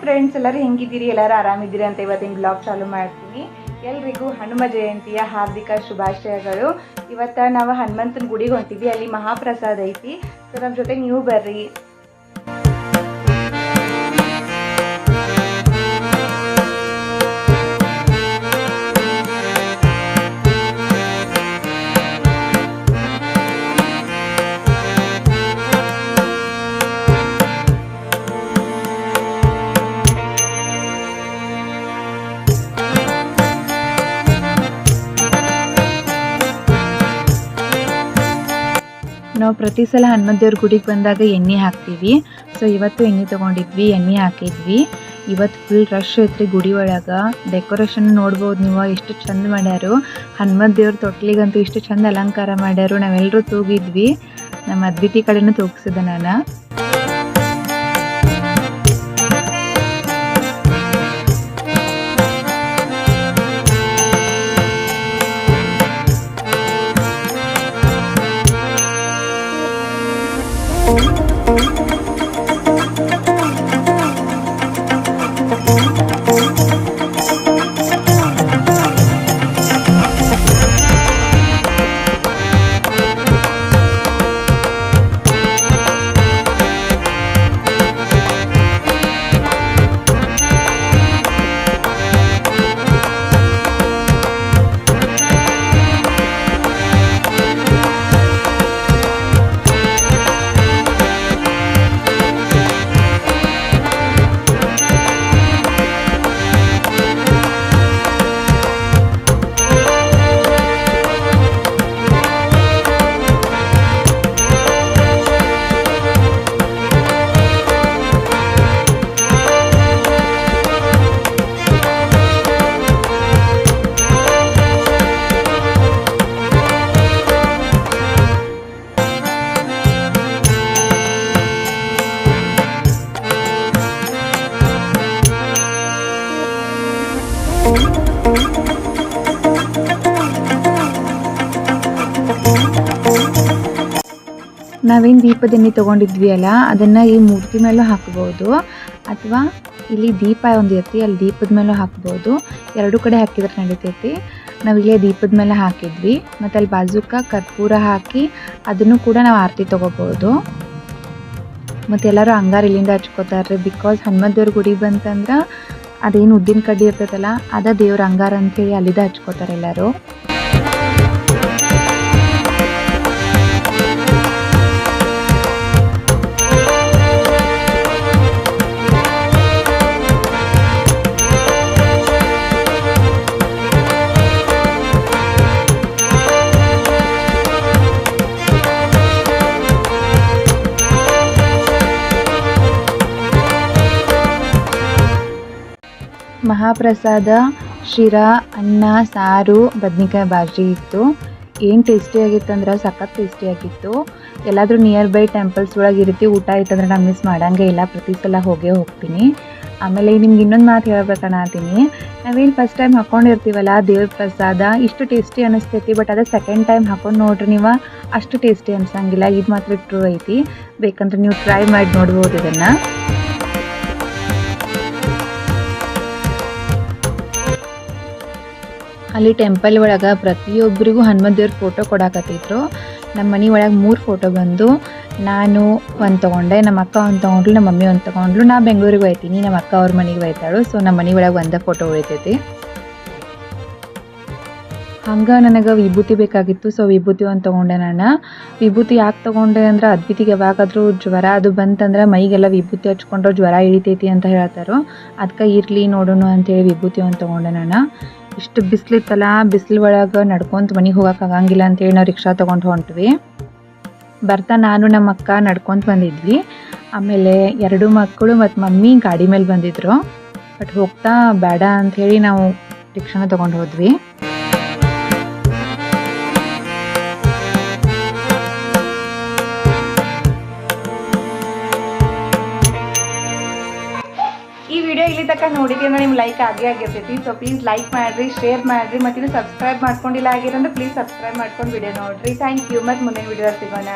Friends ಎಲ್ಲರೂ ಹೆಂಗಿದ್ದೀರಿ? ಎಲ್ಲರೂ ಆರಾಮಿದ್ದೀರಿ ಅಂತ ಇವತ್ತಿನ ಬ್ಲಾಗ್ ಚಾಲು ಮಾಡ್ತೀನಿ. ಎಲ್ರಿಗೂ ಹನುಮ ಜಯಂತಿಯ ಹಾರ್ದಿಕ ಶುಭಾಶಯಗಳು. ಇವತ್ತು ನಾವು ಹನುಮಂತನ ಗುಡಿಗೆ ಹೊಂಟಿದ್ವಿ. ಅಲ್ಲಿ ಮಹಾಪ್ರಸಾದ ಐತಿ. ಸೊ ನಮ್ಮ ಜೊತೆ ನೀವು ಬರ್ರಿ. ನಾವು ಪ್ರತಿ ಸಲ ಹನುಮದೇವ್ರ ಗುಡಿಗೆ ಬಂದಾಗ ಎಣ್ಣೆ ಹಾಕ್ತೀವಿ. ಸೊ ಇವತ್ತು ಎಣ್ಣೆ ತೊಗೊಂಡಿದ್ವಿ, ಎಣ್ಣೆ ಹಾಕಿದ್ವಿ. ಇವತ್ತು ಫುಲ್ ರಶ್ ಐತ್ರಿ ಗುಡಿ ಒಳಗೆ. ಡೆಕೋರೇಷನ್ ನೋಡ್ಬೋದು ನೀವು, ಎಷ್ಟು ಚಂದ ಮಾಡ್ಯಾರು. ಹನುಮದೇವ್ರ ತೊಟ್ಲಿಗಂತೂ ಇಷ್ಟು ಚಂದ ಅಲಂಕಾರ ಮಾಡ್ಯಾರು. ನಾವೆಲ್ಲರೂ ತೂಗಿದ್ವಿ. ನಮ್ಮ ಅದ್ವಿತಿ ಕಡೆನೂ ತೂಗಿಸಿದೆ ನಾನು. ನಾವೇನು ದೀಪದೆಣ್ಣೆ ತೊಗೊಂಡಿದ್ವಿ ಅಲ್ಲ ಅದನ್ನು ಈ ಮೂರ್ತಿ ಮೇಲೂ ಹಾಕ್ಬೋದು. ಅಥವಾ ಇಲ್ಲಿ ದೀಪ ಒಂದು ಇರ್ತಿ ಅಲ್ಲಿ ದೀಪದ ಮೇಲೂ ಹಾಕ್ಬೋದು. ಎರಡು ಕಡೆ ಹಾಕಿದ್ರೆ ನಡೀತೈತಿ. ನಾವು ಇಲ್ಲೇ ದೀಪದ ಮೇಲೆ ಹಾಕಿದ್ವಿ. ಮತ್ತು ಅಲ್ಲಿ ಬಾಜುಕ ಕರ್ಪೂರ ಹಾಕಿ ಅದನ್ನು ಕೂಡ ನಾವು ಆರತಿ ತೊಗೋಬೋದು. ಮತ್ತು ಎಲ್ಲರೂ ಅಂಗಾರ ಇಲ್ಲಿಂದ ಹಚ್ಕೋತಾರೆ ಬಿಕಾಸ್ ಹನುಮದೇವ್ರ ಗುಡಿ ಬಂತಂದ್ರೆ ಅದೇನು ಉದ್ದಿನ ಕಡ್ಡಿ ಇರ್ತೈತಲ್ಲ, ಅದ ದೇವ್ರ ಅಂಗಾರ ಅಂಥೇಳಿ ಅಲ್ಲಿದ್ದ ಹಚ್ಕೋತಾರೆ ಎಲ್ಲರೂ. ಮಹಾಪ್ರಸಾದ, ಶಿರಾ, ಅನ್ನ, ಸಾರು, ಬದ್ನಿಕಾಯಿ ಬಾಜಿ ಇತ್ತು. ಏನು ಟೇಸ್ಟಿಯಾಗಿತ್ತು ಅಂದ್ರೆ ಸಖತ್ ಟೇಸ್ಟಿ ಆಗಿತ್ತು. ಎಲ್ಲಾದರೂ ನಿಯರ್ ಬೈ ಟೆಂಪಲ್ಸ್ ಒಳಗೆ ಇರುತ್ತೆ ರೀತಿ ಊಟ ಆಯ್ತಂದ್ರೆ ನಾನು ಮಿಸ್ ಮಾಡಂಗೆ ಇಲ್ಲ. ಪ್ರತಿ ಸಲ ಹೋಗೇ ಹೋಗ್ತೀನಿ. ಆಮೇಲೆ ನಿಮ್ಗೆ ಇನ್ನೊಂದು ಮಾತು ಹೇಳ್ಬೇಕನ್ನತೀನಿ ನಾವೇನು ಫಸ್ಟ್ ಟೈಮ್ ಹಾಕ್ಕೊಂಡಿರ್ತೀವಲ್ಲ ದೇವ್ರ ಪ್ರಸಾದ, ಇಷ್ಟು ಟೇಸ್ಟಿ ಅನಿಸ್ತೈತಿ ಬಟ್ ಅದೇ ಸೆಕೆಂಡ್ ಟೈಮ್ ಹಾಕೊಂಡು ನೋಡ್ರಿ ನೀವು, ಅಷ್ಟು ಟೇಸ್ಟಿ ಅನ್ಸಂಗಿಲ್ಲ. ಇದು ಮಾತ್ರ ಟ್ರೂ ಐತಿ. ಬೇಕಂದ್ರೆ ನೀವು ಟ್ರೈ ಮಾಡಿ ನೋಡ್ಬೋದು ಇದನ್ನು. ಅಲ್ಲಿ ಟೆಂಪಲ್ ಒಳಗೆ ಪ್ರತಿಯೊಬ್ಬರಿಗೂ ಹನುಮಂತ ದೇವ್ರ ಫೋಟೋ ಕೊಡಾಕತ್ತಿದ್ರು. ನಮ್ಮ ಮನೆ ಒಳಗೆ ಮೂರು ಫೋಟೋ ಬಂದು, ನಾನು ಒಂದು ತೊಗೊಂಡೆ ನಮ್ಮ ಅಕ್ಕ ಒಂದು ತೊಗೊಂಡ್ಲು ನಮ್ಮ ಮಮ್ಮಿ ಒಂದು ತೊಗೊಂಡ್ಲು, ನಾ ಬೆಂಗಳೂರಿಗೆ ಹೋಯ್ತೀನಿ ನಮ್ಮ ಅಕ್ಕ ಅವ್ರ ಮನೆಗೆ ಹೋಯ್ತಾಳು ಸೊ ನಮ್ಮ ಮನೆ ಒಳಗೆ ಒಂದೇ ಫೋಟೋ ಉಳಿತೈತಿ. ಹಂಗೆ ನನಗೆ ವಿಭೂತಿ ಬೇಕಾಗಿತ್ತು ಸೊ ವಿಭೂತಿ ಒಂದು ತೊಗೊಂಡೆ ನಾನು. ವಿಭೂತಿ ಯಾಕೆ ತೊಗೊಂಡೆ ಅಂದ್ರೆ, ಅದ್ವಿತಿಗೆ ಯಾವಾಗಾದರೂ ಜ್ವರ ಅದು ಬಂತಂದ್ರೆ ಮೈಗೆಲ್ಲ ವಿಭೂತಿ ಹಚ್ಕೊಂಡ್ರೆ ಜ್ವರ ಇಳಿತೈತಿ ಅಂತ ಹೇಳ್ತಾರೋ. ಅದಕ್ಕೆ ಇರಲಿ ನೋಡೋಣ ಅಂತೇಳಿ ವಿಭೂತಿ ಒಂದು ತೊಗೊಂಡೆ ನಾನು. ಇಷ್ಟು ಬಿಸಿಲಿತ್ತಲ್ಲ ಬಿಸಿಲು ಒಳಗೆ ನಡ್ಕೊಂತ ಮನೆಗೆ ಹೋಗಕ್ಕೆ ಆಗಂಗಿಲ್ಲ ಅಂತೇಳಿ ನಾವು ರಿಕ್ಷಾ ತೊಗೊಂಡು ಹೊಂಟ್ವಿ. ಬರ್ತಾ ನಾನು ನಮ್ಮ ಅಕ್ಕ ನಡ್ಕೊಂತ ಬಂದಿದ್ವಿ. ಆಮೇಲೆ ಎರಡು ಮಕ್ಕಳು ಮತ್ತು ಮಮ್ಮಿ ಗಾಡಿ ಮೇಲೆ ಬಂದಿದ್ರು. ಬಟ್ ಹೋಗ್ತಾ ಬೇಡ ಅಂಥೇಳಿ ನಾವು ರಿಕ್ಷಾನ ತೊಗೊಂಡು ಹೋದ್ವಿ. ನೋಡಿದ್ವಿ ಅಂದ್ರೆ ನಿಮ್ಗೆ ಲೈಕ್ ಆಗೇ ಆಗಿರ್ತೈತಿ. ಸೊ ಪ್ಲೀಸ್ ಲೈಕ್ ಮಾಡ್ರಿ ಶೇರ್ ಮಾಡ್ರಿ, ಮತ್ತು ಇನ್ನು ಸಬ್ಸ್ಕ್ರೈಬ್ ಮಾಡ್ಕೊಂಡಿಲ್ಲ ಆಗಿರಂದ್ರೆ ಪ್ಲೀಸ್ ಸಬ್ಸ್ಕ್ರೈಬ್ ಮಾಡ್ಕೊಂಡು ವಿಡಿಯೋ ನೋಡ್ರಿ. ಥ್ಯಾಂಕ್ ಯು ಮತ್ತೆ ಮುಂದಿನ ವಿಡಿಯೋ ಸಿಗೋಣ.